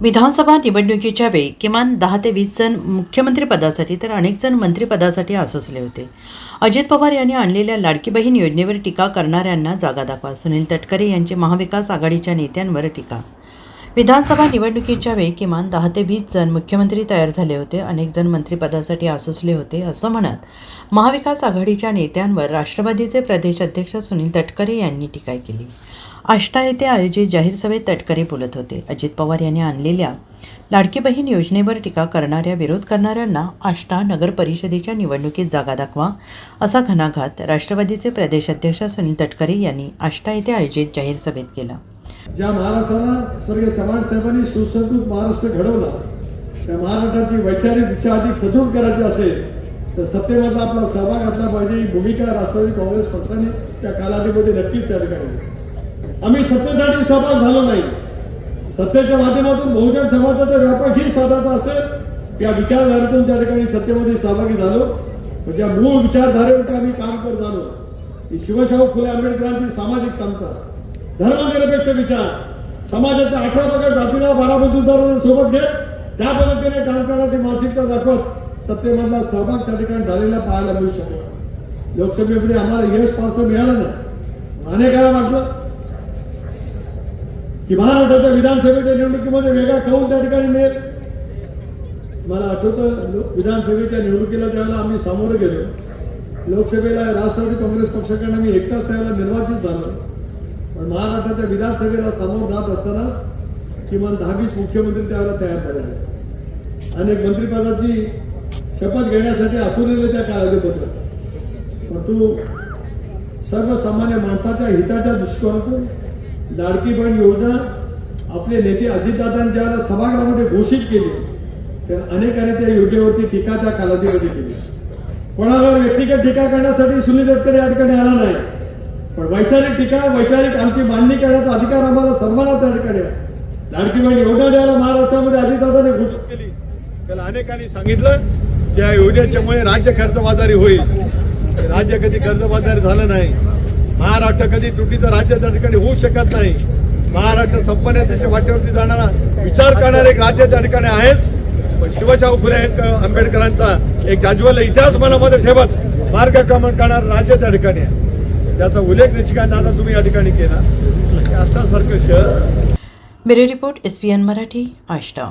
विधानसभा निवडणुकीच्या वेळी किमान दहा ते वीस जण मुख्यमंत्रीपदासाठी तर अनेक जण मंत्रिपदासाठी आसुसले होते. अजित पवार यांनी आणलेल्या लाडकी बहीण योजनेवर टीका करणाऱ्यांना जागा दाखवा. सुनील तटकरे यांची महाविकास आघाडीच्या नेत्यांवर टीका. विधानसभा निवडणुकीच्या वेळी किमान दहा ते वीस जण मुख्यमंत्री तयार झाले होते. अनेक जण मंत्रिपदासाठी आसुसले होते असं म्हणत महाविकास आघाडीच्या नेत्यांवर राष्ट्रवादीचे प्रदेश अध्यक्ष सुनील तटकरे यांनी टीका केली. आष्टा येथे आयोजित जाहीर सभेत तटकरे बोलत होते. अजित पवार यांनी आणलेल्या लाडकी बहीण योजनेवर टीका करणाऱ्या विरोध करणाऱ्यांना आष्टा नगर परिषदेच्या निवडणुकीत जागा दाखवा असा घणाघात राष्ट्रवादीचे प्रदेशाध्यक्ष सुनील तटकरे यांनी आष्टा येथे आयोजित जाहीर सभेत केला. ज्या महाराष्ट्राला स्वर्गीय चव्हाण साहेबांनी सुसंस्कृत महाराष्ट्र घडवला त्या महाराष्ट्राची वैचारिक दिशा अधिक सदृढ करायची असेल तर सत्तेमध्ये आपला सहभाग असला पाहिजे. ही भूमिका राष्ट्रवादी काँग्रेस पक्षाने त्या कालावधीमध्ये नक्कीच त्या ठिकाणी आम्ही सत्तेसाठी सहभाग झालो नाही. सत्तेच्या माध्यमातून बहुजन समाजाचा व्यापक ही साधायचा असेल या विचारधारेतून त्या ठिकाणी सत्तेमध्ये सहभागी झालो. म्हणजे ज्या मूळ विचारधारेवर आम्ही काम करत आलो. की शिवशाहू फुले आंबेडकरांची सामाजिक समता धर्मनिरपेक्ष विचार समाजाचा आठवा पगड जातीला बारा सोबत घेत त्या पद्धतीने काम करण्याची मानसिकता दाखवत सत्तेमधला सहभाग त्या ठिकाणी झालेला पाहायला मिळू शकतो लोकसभेमध्ये आम्हाला यश फारसं मिळालं नाही. अनेकांना वाटलं की महाराष्ट्राच्या विधानसभेच्या निवडणुकीमध्ये वेगळा कौल त्या ठिकाणी मिळेल मला आठवतं विधानसभेच्या निवडणुकीला ज्यावेळेला आम्ही सामोरं गेलो लोकसभेला राष्ट्रवादी काँग्रेस पक्षाकडनं मी एकटाच त्यावेळेला निर्वाचित झालो. पण महाराष्ट्राच्या विधानसभेला समोर जात असताना किमान दहा वीस मुख्यमंत्री त्यावेळेला तयार झाले आहेत. अनेक मंत्रिपदाची शपथ घेण्यासाठी आतुरलेले त्या पत्र परंतु सर्वसामान्य माणसाच्या हिताच्या दृष्टिकोनातून लाडकी बहीण योजना आपले नेते अजितदादांच्या सभागृहामध्ये घोषित केली तर अनेकांनी त्या योजनेवरती टीका त्या कालावधीमध्ये केली. कोणावर व्यक्तिगत टीका करण्यासाठी सुनील तटकरे या ठिकाणी आला नाही. पण वैचारिक टीका वैचारिक आमची मांडणी करण्याचा अधिकार आम्हाला सर्वांना त्या ठिकाणी आहे. लाडकी बहीण योजना द्यायला महाराष्ट्रामध्ये अजितदादाने घोषित केली. त्याला अनेकांनी सांगितलं की या योजनेच्यामुळे राज्य कर्जबाजारी होईल. राज्य कधी कर्जबाजारी झालं नाही. महाराष्ट्र कधी तुटीचं राज्य त्या ठिकाणी होऊ शकत नाही. महाराष्ट्र संपन्न त्याच्या वाटेवरती जाणारा विचार करणारे एक राज्य त्या ठिकाणी आहेच. पण शिवशाहू फुले आंबेडकरांचा एक जाज्वल इतिहास मनामध्ये ठेवत मार्गक्रमण करणार राज्य त्या ठिकाणी आहे. त्याचा उल्लेख निश्चित आता तुम्ही या ठिकाणी केला. अष्टासारखं शहर. Bureau report S P N Marathi Ashta.